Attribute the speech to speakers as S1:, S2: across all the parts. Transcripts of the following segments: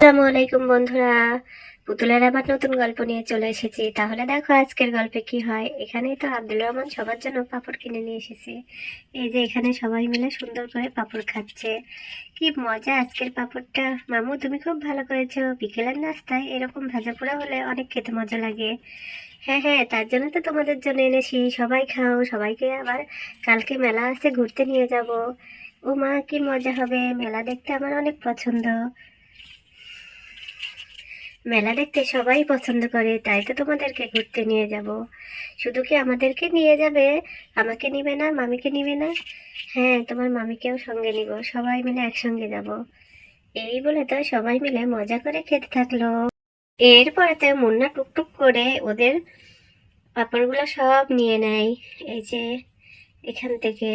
S1: আসসালামু আলাইকুম বন্ধুরা। পুতুলের আবার নতুন গল্প নিয়ে চলে এসেছি। তাহলে দেখো আজকের গল্পে কি হয়। এখানেই তো আব্দুল রহমান সবার জন্য পাপড় কিনে নিয়ে এসেছে। এই যে এখানে সবাই মিলে সুন্দর করে পাপড় খাচ্ছে। কি মজা আজকের পাপড়টা। মামু, তুমি খুব ভালো করেছ। বিকেলের নাস্তায় এরকম ভাজা পোড়া হলে অনেক খেতে মজা লাগে। হ্যাঁ হ্যাঁ তার জন্য তো তোমাদের জন্য এনেছি। সবাই খাও, সবাইকে আবার কালকে মেলা আছে, ঘুরতে নিয়ে যাব। ও মা কি মজা হবে। মেলা দেখতে আমার অনেক পছন্দ। মেলা দেখতে সবাই পছন্দ করে, তাই তো তোমাদেরকে ঘুরতে নিয়ে যাব। শুধু কি আমাদেরকে নিয়ে যাবে? আমাকে নিবে না? মামিকে নিবে না? হ্যাঁ তোমার মামিকেও সঙ্গে নিব। সবাই মিলে একসঙ্গে যাব। এই বলে তো সবাই মিলে মজা করে খেতে থাকল। এরপরে তো মুন্না টুকটুক করে ওদের পাপড়গুলো সব নিয়ে নেয়। এই যে, এখান থেকে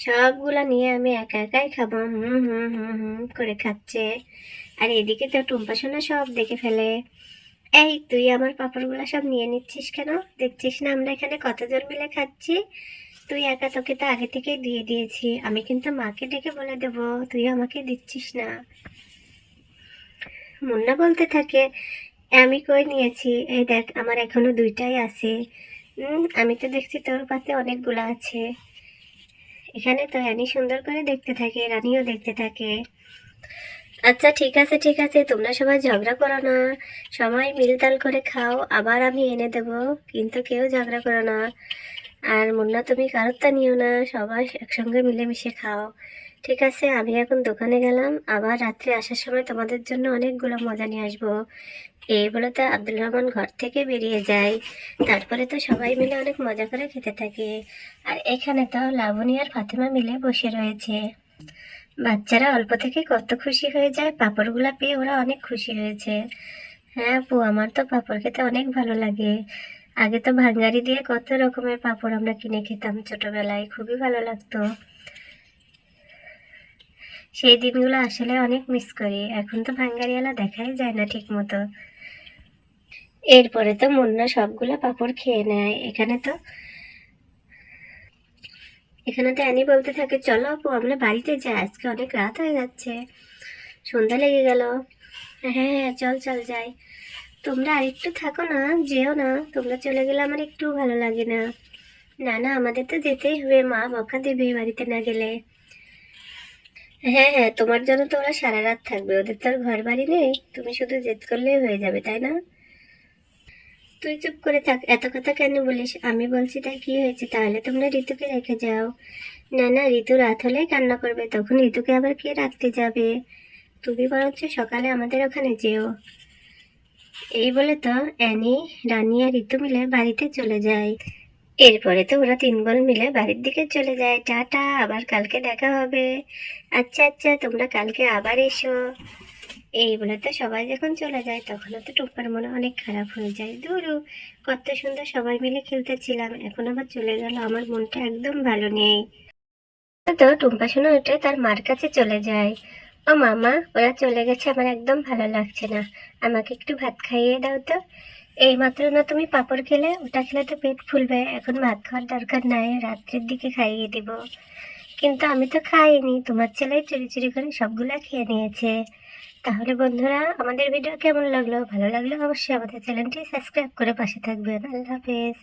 S1: সবগুলা নিয়ে আমি একা একাই খাব। হুম হুম হুম হুম করে খাচ্ছে। আর এদিকে তো টুম্পা সোনা সব দেখে ফেলে। এই, তুই আমার পাপড়গুলো সব নিয়ে নিচ্ছিস কেন? দেখছিস না আমরা এখানে কতজন মিলে খাচ্ছি? তুই একা তোকে তো আগে থেকেই দিয়ে দিয়েছি। আমি কিন্তু মাকে ডেকে বলে দেব তুই আমাকে দিচ্ছিস না। মুন্না বলতে থাকে, আমি কই নিয়েছি? এই দেখ, আমার এখনও দুইটাই আছে। আমি তো দেখছি তোর পাতে অনেকগুলো আছে। এখানে তো রানী সুন্দর করে দেখতে থাকে, রানীও দেখতে থাকে। আচ্ছা ঠিক আছে ঠিক আছে, তোমরা সবাই ঝগড়া করো না। সবাই মিলতাল করে খাও, আবার আমি এনে দেব, কিন্তু কেউ ঝগড়া করো না। আর মুন্না, তুমি কারোরটা নিও না, সবাই একসঙ্গে মিলেমিশে খাও। ঠিক আছে, আমি এখন দোকানে গেলাম। আবার রাত্রে আসার সময় তোমাদের জন্য অনেকগুলো মজা নিয়ে আসব। এই বলে তো আব্দুল রহমান ঘর থেকে বেরিয়ে যায়। তারপরে তো সবাই মিলে অনেক মজা করে খেতে থাকে। আর এখানে তো লাবণী আর ফাতেমা মিলে বসে রয়েছে। বাচ্চারা অল্প থেকে কত খুশি হয়ে যায়, পাঁপড়গুলা পেয়ে ওরা অনেক খুশি হয়েছে। হ্যাঁ আপু, আমার তো পাঁপড় খেতে অনেক ভালো লাগে। আগে তো ভাঙ্গারি দিয়ে কত রকমের পাঁপড় আমরা কিনে খেতাম, ছোটবেলায় খুবই ভালো লাগতো। সেই দিনগুলো আসলে অনেক মিস করি, এখন তো ভাঙ্গারিওয়ালা দেখাই যায় না ঠিক মতো এরপরে তো মুন্না সবগুলো পাঁপড় খেয়ে নেয়, এখানে তো এখানে তো অ্যানি বলতে থাকে, চলো আপু, আমরা বাড়িতে যাই, আজকে অনেক রাত হয়ে যাচ্ছে, সন্ধ্যা লেগে গেল। হ্যাঁ হ্যাঁ চল চল যাই। তোমরা আরেকটু থাকো না, যেও না। তোমরা চলে গেলে আমার একটু ভালো লাগে না। না না, আমাদের তো যেতেই হবে। মা বকা দেবে বাড়িতে না গেলে। হ্যাঁ হ্যাঁ তোমার জন্য তো ওরা সারা রাত থাকবে। ওদের তো আর ঘর বাড়ি নেই। তুমি শুধু জেদ করলেই হয়ে যাবে, তাই না? তুই চুপ করে থাক। এত কথা কেন বলিস? আমি বলছি তাই কি হয়েছে? তাহলে তোমরা ঋতুকে রেখে যাও। না না, ঋতু রাত হলেই কান্না করবে। তখন ঋতুকে আবার কে রাখতে যাবে? তুমি বরঞ্চ সকালে আমাদের ওখানে যেও। এই বলে তো অ্যানি, রানি আর ঋতু মিলে বাড়িতে চলে যায়। এরপরে তো ওরা তিন বোন মিলে বাড়ির দিকে চলে যায়। টাটা, আবার কালকে দেখা হবে। আচ্ছা আচ্ছা তোমরা কালকে আবার এসো। এই বলে তো সবাই যখন চলে যায়, তখনও তো টুম্পার মনে অনেক খারাপ হয়ে যায়। দূরু কত সুন্দর সবাই মিলে খেলতেছিলাম। এখন আবার চলে গেল, আমার মনটা একদম ভালো নেই। তো টুম্পা উঠে তার মার কাছে চলে যায়। ও মামা, ওরা চলে গেছে, আমার একদম ভালো লাগছে না। আমাকে একটু ভাত খাইয়ে দাও তো। এই মাত্র না তুমি পাপড় খেলে, ওটা খেলে তো পেট ফুলবে। এখন ভাত খাওয়ার দরকার নাই, রাত্রের দিকে খাইয়ে দিব। কিন্তু আমি তো খাইনি, তোমার ছেলে চুরি চুরি করে সবগুলো খেয়ে নিয়েছে। তাহলে বন্ধুরা, আমাদের ভিডিও কেমন লাগল? ভালো লাগলে অবশ্যই আমাদের চ্যানেলটি সাবস্ক্রাইব করে পাশে থাকবেন। আল্লাহ হাফেজ।